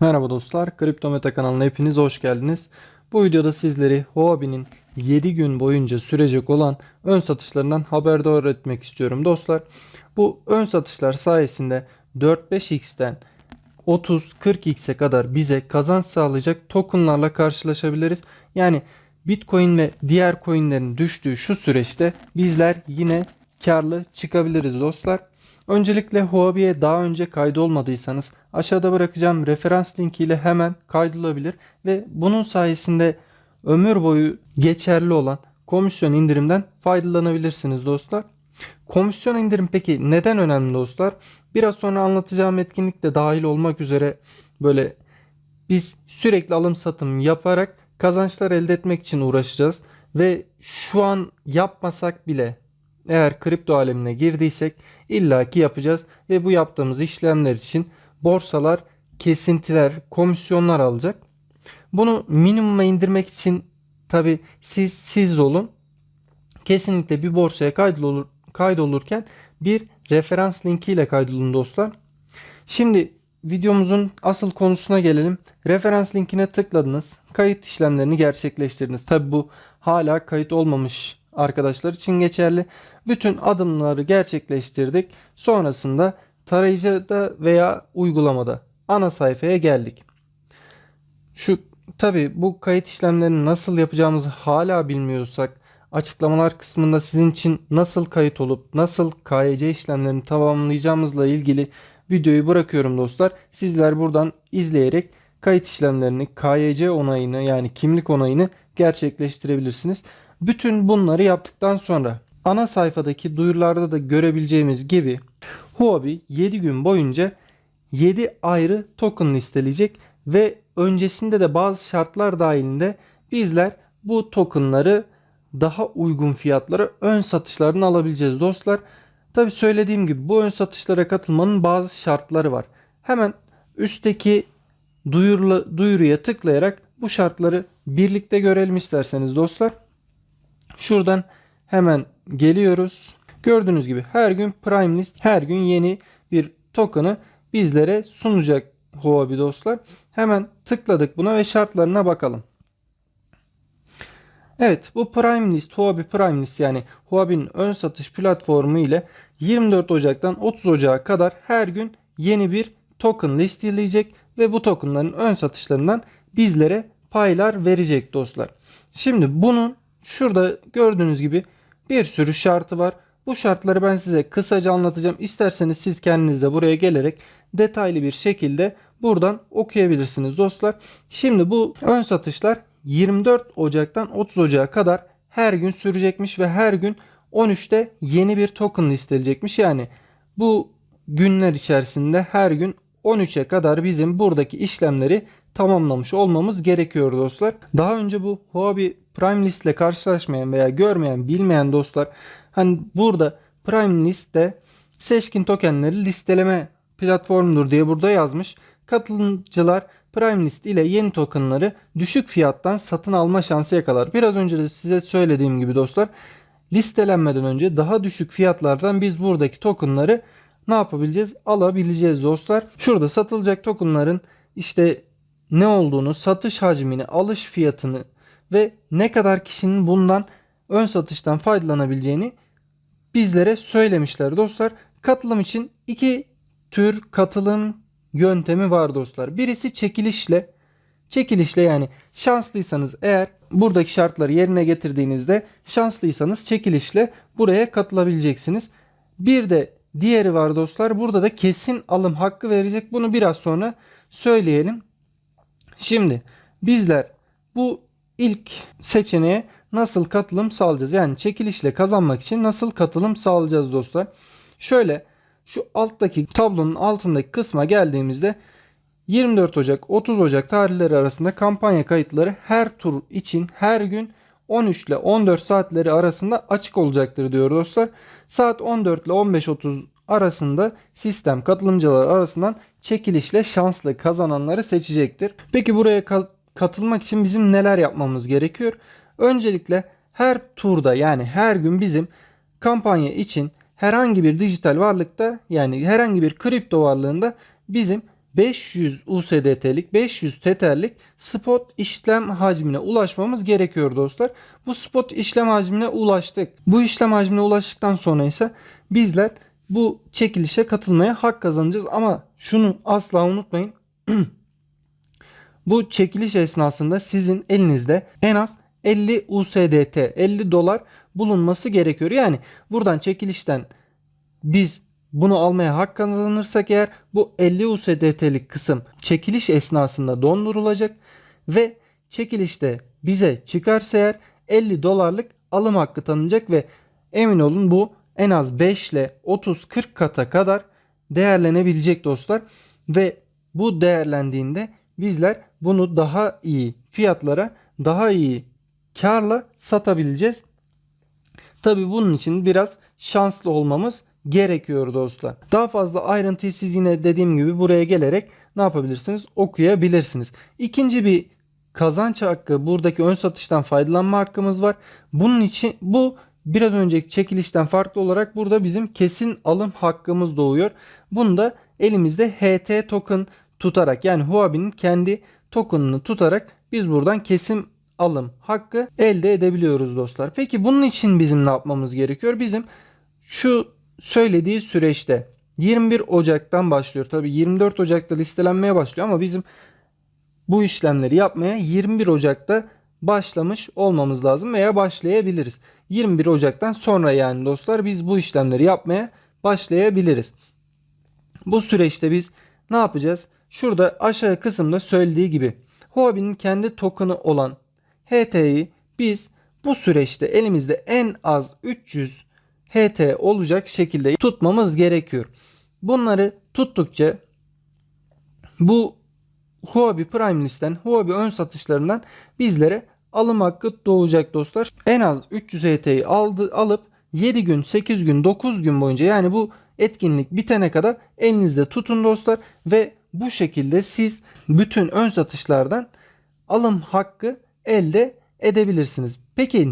Merhaba dostlar, Kripto Meta kanalına hepiniz hoş geldiniz. Bu videoda sizleri Huobi'nin 7 gün boyunca sürecek olan ön satışlarından haberdar etmek istiyorum dostlar. Bu ön satışlar sayesinde 4-5x'ten 30-40x'e kadar bize kazanç sağlayacak tokenlarla karşılaşabiliriz. Yani Bitcoin ve diğer coinlerin düştüğü şu süreçte bizler yine karlı çıkabiliriz dostlar. Öncelikle Huobi'ye daha önce kaydolmadıysanız aşağıda bırakacağım referans linkiyle hemen kaydolabilir ve bunun sayesinde ömür boyu geçerli olan komisyon indirimden faydalanabilirsiniz dostlar. Komisyon indirim peki neden önemli dostlar? Biraz sonra anlatacağım etkinlik de dahil olmak üzere böyle biz sürekli alım satım yaparak kazançlar elde etmek için uğraşacağız ve şu an yapmasak bile eğer kripto alemine girdiysek illaki yapacağız ve bu yaptığımız işlemler için borsalar kesintiler, komisyonlar alacak. Bunu minimuma indirmek için tabi siz siz olun. Kesinlikle bir borsaya kaydolur, kaydolurken bir referans linki ile kaydolun dostlar. Şimdi videomuzun asıl konusuna gelelim. Referans linkine tıkladınız. Kayıt işlemlerini gerçekleştirdiniz. Tabi bu hala kayıt olmamış arkadaşlar için geçerli. Bütün adımları gerçekleştirdik. Sonrasında tarayıcıda veya uygulamada ana sayfaya geldik. Şu tabi bu kayıt işlemlerini nasıl yapacağımızı hala bilmiyorsak açıklamalar kısmında sizin için nasıl kayıt olup nasıl KYC işlemlerini tamamlayacağımızla ilgili videoyu bırakıyorum dostlar. Sizler buradan izleyerek kayıt işlemlerini KYC onayını yani kimlik onayını gerçekleştirebilirsiniz. Bütün bunları yaptıktan sonra ana sayfadaki duyurularda da görebileceğimiz gibi Huobi 7 gün boyunca 7 ayrı token listeleyecek ve öncesinde de bazı şartlar dahilinde bizler bu tokenları daha uygun fiyatlara ön satışlarını alabileceğiz dostlar. Tabi söylediğim gibi bu ön satışlara katılmanın bazı şartları var. Hemen üstteki duyurula, duyuruya tıklayarak bu şartları birlikte görelim isterseniz dostlar. Şuradan hemen geliyoruz. Gördüğünüz gibi her gün Prime List her gün yeni bir token'ı bizlere sunacak Huobi dostlar. Hemen tıkladık buna ve şartlarına bakalım. Evet bu Prime List, Huobi Prime List yani Huobi'nin ön satış platformu ile 24 Ocak'tan 30 Ocak'a kadar her gün yeni bir token listeleyecek ve bu tokenların ön satışlarından bizlere paylar verecek dostlar. Şimdi bunun şurada gördüğünüz gibi bir sürü şartı var. Bu şartları ben size kısaca anlatacağım. İsterseniz siz kendiniz de buraya gelerek detaylı bir şekilde buradan okuyabilirsiniz dostlar. Şimdi bu ön satışlar 24 Ocak'tan 30 Ocak'a kadar her gün sürecekmiş ve her gün 13'te yeni bir token listeleyecekmiş. Yani bu günler içerisinde her gün 13'e kadar bizim buradaki işlemleri tamamlamış olmamız gerekiyor dostlar. Daha önce bu Huobi Prime List ile karşılaşmayan veya görmeyen, bilmeyen dostlar hani burada Prime List'te seçkin tokenleri listeleme platformudur diye burada yazmış. Katılımcılar Prime List ile yeni tokenları düşük fiyattan satın alma şansı yakalar. Biraz önce de size söylediğim gibi dostlar listelenmeden önce daha düşük fiyatlardan biz buradaki tokenları ne yapabileceğiz? Alabileceğiz dostlar. Şurada satılacak tokenların işte ne olduğunu, satış hacmini, alış fiyatını ve ne kadar kişinin bundan ön satıştan faydalanabileceğini bizlere söylemişler dostlar. Katılım için iki tür katılım yöntemi var dostlar. Birisi çekilişle çekilişle yani şanslıysanız eğer buradaki şartları yerine getirdiğinizde şanslıysanız çekilişle buraya katılabileceksiniz. Bir de diğeri var dostlar. Burada da kesin alım hakkı verecek. Bunu biraz sonra söyleyelim. Şimdi bizler bu ilk seçeneğe nasıl katılım sağlayacağız? Yani çekilişle kazanmak için nasıl katılım sağlayacağız dostlar? Şöyle şu alttaki tablonun altındaki kısma geldiğimizde 24 Ocak 30 Ocak tarihleri arasında kampanya kayıtları her tur için her gün 13 ile 14 saatleri arasında açık olacaktır diyor dostlar. Saat 14 ile 15.30 arasında sistem katılımcılar arasından çekilişle şanslı kazananları seçecektir. Peki buraya ka- katılmak için bizim neler yapmamız gerekiyor? Öncelikle her turda yani her gün bizim kampanya için herhangi bir dijital varlıkta yani herhangi bir kripto varlığında bizim 500 USDT'lik 500 Tether'lik spot işlem hacmine ulaşmamız gerekiyor dostlar. Bu spot işlem hacmine ulaştık. Bu işlem hacmine ulaştıktan sonra ise bizler bu çekilişe katılmaya hak kazanacağız ama şunu asla unutmayın. bu çekiliş esnasında sizin elinizde en az 50 USDT 50 dolar bulunması gerekiyor. Yani buradan çekilişten biz bunu almaya hak kazanırsak eğer bu 50 USDT'lik kısım çekiliş esnasında dondurulacak ve çekilişte bize çıkarsa eğer 50 dolarlık alım hakkı tanınacak ve emin olun bu en az 5 ile 30-40 kata kadar değerlenebilecek dostlar ve bu değerlendiğinde bizler bunu daha iyi fiyatlara daha iyi karla satabileceğiz. Tabi bunun için biraz şanslı olmamız gerekiyor dostlar. Daha fazla ayrıntıyı siz yine dediğim gibi buraya gelerek ne yapabilirsiniz? Okuyabilirsiniz. İkinci bir kazanç hakkı buradaki ön satıştan faydalanma hakkımız var. Bunun için bu biraz önceki çekilişten farklı olarak burada bizim kesin alım hakkımız doğuyor. Bunu da elimizde HT token tutarak yani Huobi'nin kendi tokenını tutarak biz buradan kesim alım hakkı elde edebiliyoruz dostlar. Peki bunun için bizim ne yapmamız gerekiyor? Bizim şu söylediği süreçte 21 Ocak'tan başlıyor. Tabi 24 Ocak'ta listelenmeye başlıyor ama bizim bu işlemleri yapmaya 21 Ocak'ta başlamış olmamız lazım veya başlayabiliriz. 21 Ocak'tan sonra yani dostlar biz bu işlemleri yapmaya başlayabiliriz. Bu süreçte biz ne yapacağız? Şurada aşağı kısımda söylediği gibi Huobi'nin kendi token'ı olan HT'yi biz bu süreçte elimizde en az 300 HT olacak şekilde tutmamız gerekiyor. Bunları tuttukça bu Huobi Prime List'ten, Huobi ön satışlarından bizlere alım hakkı doğacak dostlar. En az 300 HT'yi aldı, alıp 7 gün, 8 gün, 9 gün boyunca yani bu etkinlik bitene kadar elinizde tutun dostlar ve bu şekilde siz bütün ön satışlardan alım hakkı elde edebilirsiniz. Peki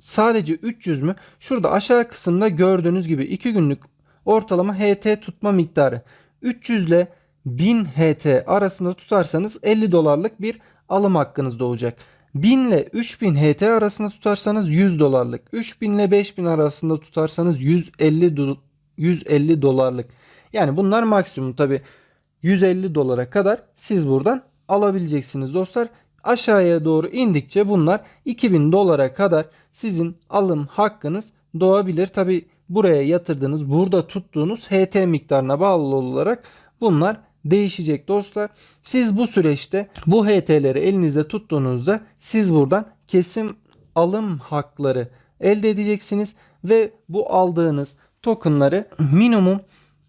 sadece 300 mü? Şurada aşağı kısımda gördüğünüz gibi 2 günlük ortalama HT tutma miktarı 300 ile 1000 HT arasında tutarsanız 50 dolarlık bir alım hakkınız doğacak. 1000 ile 3000 HT arasında tutarsanız 100 dolarlık. 3000 ile 5000 arasında tutarsanız 150 do- 150 dolarlık. Yani bunlar maksimum tabi 150 dolara kadar siz buradan alabileceksiniz dostlar. Aşağıya doğru indikçe bunlar 2000 dolara kadar sizin alım hakkınız doğabilir. Tabi buraya yatırdığınız, burada tuttuğunuz HT miktarına bağlı olarak bunlar değişecek dostlar. Siz bu süreçte bu HT'leri elinizde tuttuğunuzda siz buradan kesim alım hakları elde edeceksiniz ve bu aldığınız tokenları minimum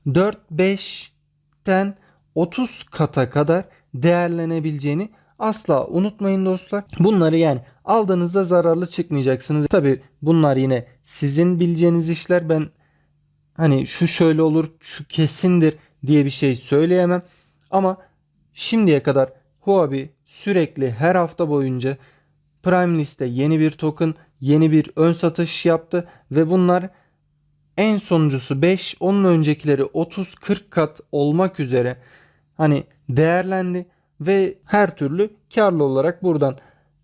4-5'ten 30 kata kadar değerlenebileceğini asla unutmayın dostlar. Bunları yani aldığınızda zararlı çıkmayacaksınız. Tabi bunlar yine sizin bileceğiniz işler. Ben hani şu şöyle olur, şu kesindir diye bir şey söyleyemem. Ama şimdiye kadar Huobi sürekli her hafta boyunca Prime List'te yeni bir token, yeni bir ön satış yaptı ve bunlar en sonuncusu 5, onun öncekileri 30-40 kat olmak üzere hani değerlendi ve her türlü karlı olarak buradan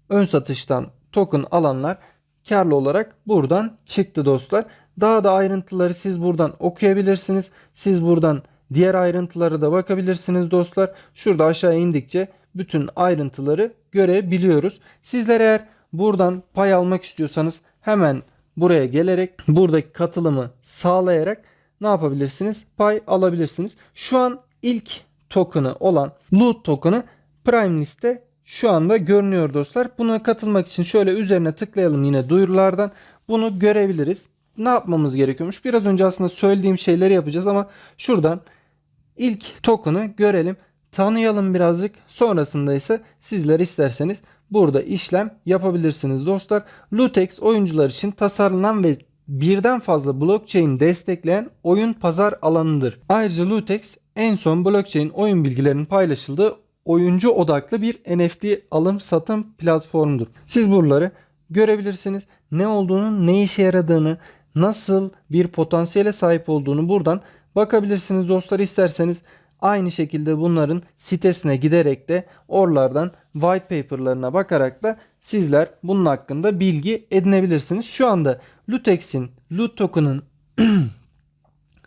ön satıştan token alanlar karlı olarak buradan çıktı dostlar. Daha da ayrıntıları siz buradan okuyabilirsiniz. Siz buradan diğer ayrıntılara da bakabilirsiniz dostlar. Şurada aşağı indikçe bütün ayrıntıları görebiliyoruz. Sizler eğer buradan pay almak istiyorsanız hemen buraya gelerek buradaki katılımı sağlayarak ne yapabilirsiniz? Pay alabilirsiniz. Şu an ilk token'ı olan loot token'ı Prime List'te şu anda görünüyor dostlar. Buna katılmak için şöyle üzerine tıklayalım yine duyurulardan. Bunu görebiliriz. Ne yapmamız gerekiyormuş? Biraz önce aslında söylediğim şeyleri yapacağız ama şuradan ilk token'ı görelim. Tanıyalım birazcık. Sonrasında ise sizler isterseniz burada işlem yapabilirsiniz dostlar. Lutex oyuncular için tasarlanan ve birden fazla blockchain destekleyen oyun pazar alanıdır. Ayrıca Lutex en son blockchain oyun bilgilerinin paylaşıldığı oyuncu odaklı bir NFT alım satım platformudur. Siz buraları görebilirsiniz. Ne olduğunu, ne işe yaradığını, nasıl bir potansiyele sahip olduğunu buradan bakabilirsiniz dostlar. İsterseniz Aynı şekilde bunların sitesine giderek de oralardan white paper'larına bakarak da sizler bunun hakkında bilgi edinebilirsiniz. Şu anda Lutex'in, Lut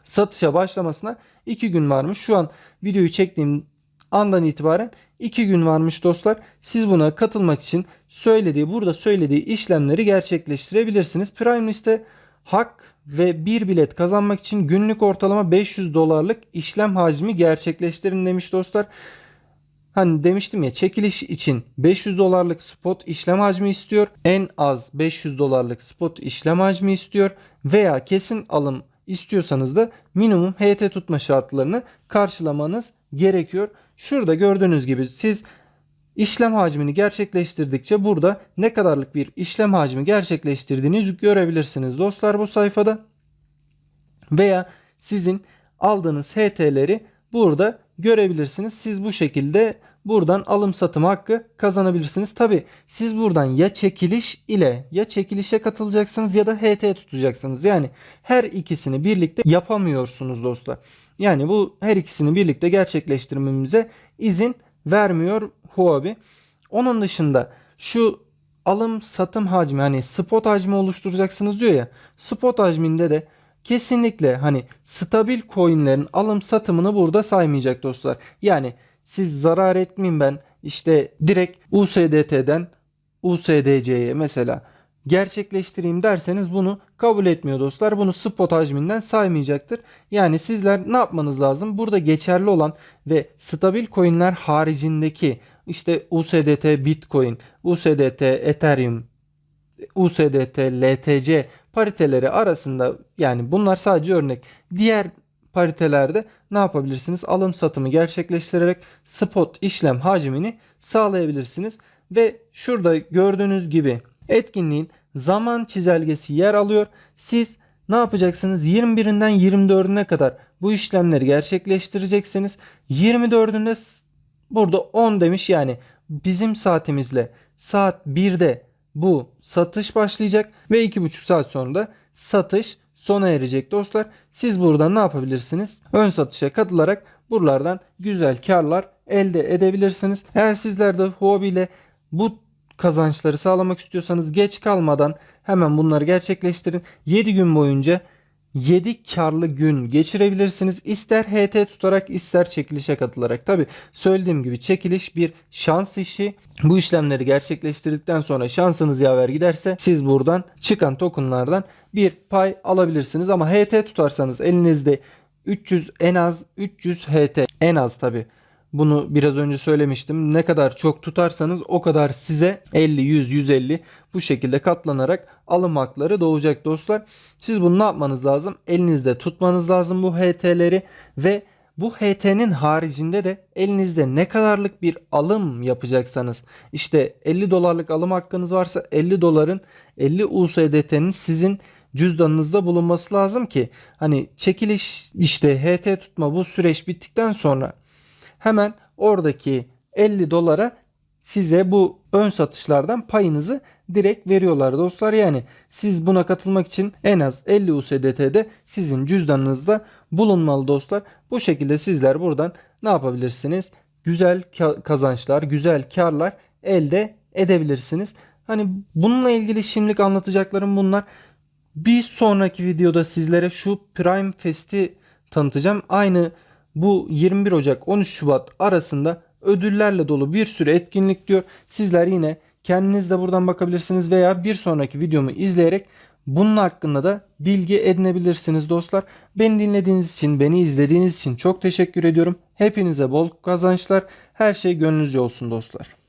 satışa başlamasına 2 gün varmış. Şu an videoyu çektiğim andan itibaren 2 gün varmış dostlar. Siz buna katılmak için söylediği burada söylediği işlemleri gerçekleştirebilirsiniz. Prime liste hak ve bir bilet kazanmak için günlük ortalama 500 dolarlık işlem hacmi gerçekleştirin demiş dostlar. Hani demiştim ya çekiliş için 500 dolarlık spot işlem hacmi istiyor. En az 500 dolarlık spot işlem hacmi istiyor. Veya kesin alım istiyorsanız da minimum HT tutma şartlarını karşılamanız gerekiyor. Şurada gördüğünüz gibi siz işlem hacmini gerçekleştirdikçe burada ne kadarlık bir işlem hacmi gerçekleştirdiğini görebilirsiniz dostlar bu sayfada. Veya sizin aldığınız HT'leri burada görebilirsiniz. Siz bu şekilde buradan alım satım hakkı kazanabilirsiniz. Tabi siz buradan ya çekiliş ile ya çekilişe katılacaksınız ya da HT tutacaksınız. Yani her ikisini birlikte yapamıyorsunuz dostlar. Yani bu her ikisini birlikte gerçekleştirmemize izin vermiyor Huobi. Onun dışında şu alım satım hacmi hani spot hacmi oluşturacaksınız diyor ya. Spot hacminde de kesinlikle hani stabil coinlerin alım satımını burada saymayacak dostlar. Yani siz zarar etmeyeyim ben işte direkt USDT'den USDC'ye mesela gerçekleştireyim derseniz bunu kabul etmiyor dostlar. Bunu spot hacminden saymayacaktır. Yani sizler ne yapmanız lazım? Burada geçerli olan ve stabil coinler haricindeki işte USDT Bitcoin, USDT Ethereum, USDT LTC pariteleri arasında yani bunlar sadece örnek. Diğer paritelerde ne yapabilirsiniz? Alım satımı gerçekleştirerek spot işlem hacmini sağlayabilirsiniz. Ve şurada gördüğünüz gibi etkinliğin zaman çizelgesi yer alıyor. Siz ne yapacaksınız? 21'inden 24'üne kadar bu işlemleri gerçekleştireceksiniz. 24'ünde burada 10 demiş yani bizim saatimizle saat 1'de bu satış başlayacak ve 2,5 saat sonra da satış sona erecek dostlar. Siz burada ne yapabilirsiniz? Ön satışa katılarak buralardan güzel karlar elde edebilirsiniz. Eğer sizler de Huobi ile bu kazançları sağlamak istiyorsanız geç kalmadan hemen bunları gerçekleştirin. 7 gün boyunca 7 karlı gün geçirebilirsiniz. İster HT tutarak ister çekilişe katılarak. Tabi söylediğim gibi çekiliş bir şans işi. Bu işlemleri gerçekleştirdikten sonra şansınız yaver giderse siz buradan çıkan tokenlardan bir pay alabilirsiniz. Ama HT tutarsanız elinizde 300 en az 300 HT en az tabi. Bunu biraz önce söylemiştim. Ne kadar çok tutarsanız o kadar size 50, 100, 150 bu şekilde katlanarak alım hakları doğacak dostlar. Siz bunu ne yapmanız lazım? Elinizde tutmanız lazım bu HT'leri ve bu HT'nin haricinde de elinizde ne kadarlık bir alım yapacaksanız işte 50 dolarlık alım hakkınız varsa 50 doların 50 USDT'nin sizin cüzdanınızda bulunması lazım ki hani çekiliş işte HT tutma bu süreç bittikten sonra hemen oradaki 50 dolara size bu ön satışlardan payınızı direkt veriyorlar dostlar. Yani siz buna katılmak için en az 50 USDT'de sizin cüzdanınızda bulunmalı dostlar. Bu şekilde sizler buradan ne yapabilirsiniz? Güzel kazançlar, güzel karlar elde edebilirsiniz. Hani bununla ilgili şimdilik anlatacaklarım bunlar. Bir sonraki videoda sizlere şu Prime Fest'i tanıtacağım. Aynı bu 21 Ocak 13 Şubat arasında ödüllerle dolu bir sürü etkinlik diyor. Sizler yine kendiniz de buradan bakabilirsiniz veya bir sonraki videomu izleyerek bunun hakkında da bilgi edinebilirsiniz dostlar. Beni dinlediğiniz için, beni izlediğiniz için çok teşekkür ediyorum. Hepinize bol kazançlar. Her şey gönlünüzce olsun dostlar.